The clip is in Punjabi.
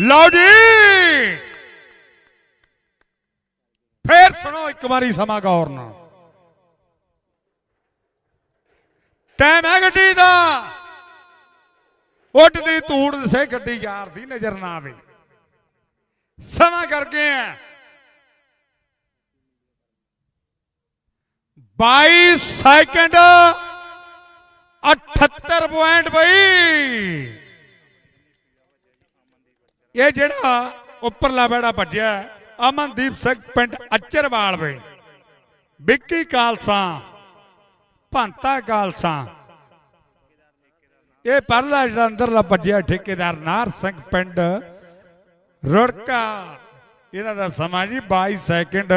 ਲਓ ਜੀ ਫੇਰ ਸੁਣੋ ਇੱਕ ਵਾਰੀ ਸਮਾਂ ਗੌਰ ਨਾਲ। ਟਾਈਮ ਹੈ ਗੱਡੀ ਦਾ। ਉੱਡਦੀ ਧੂੜ ਸੇ ਗੱਡੀ ਯਾਰ ਦੀ ਨਜ਼ਰ ਨਾ ਆਵੇ। ਸਮਾਂ ਕਰਕੇ ਆ। 22 ਸੈਕਿੰਡ 78 ਪੁਆਇੰਟ ਬਈ। ਇਹ ਜਿਹੜਾ ਉੱਪਰਲਾ ਬੈੜਾ ਭੱਜਿਆ, ਅਮਨਦੀਪ ਸਿੰਘ ਪਿੰਡ ਅਚਰਵਾਲ ਵੇ। ਵਿੱਕੀ ਕਾਲਸਾ, ਭੰਤਾ ਕਾਲਸਾ। ਇਹ ਪਰਲਾ ਜਿਹੜਾ ਅੰਦਰਲਾ ਭੱਜਿਆ ਠੇਕੇਦਾਰ ਨਾਰ ਸਿੰਘ ਪਿੰਡ ਰੁੜਕਾ। ਇਹਨਾਂ ਦਾ ਸਮਾਂ ਜੀ 22 ਸੈਕਿੰਡ।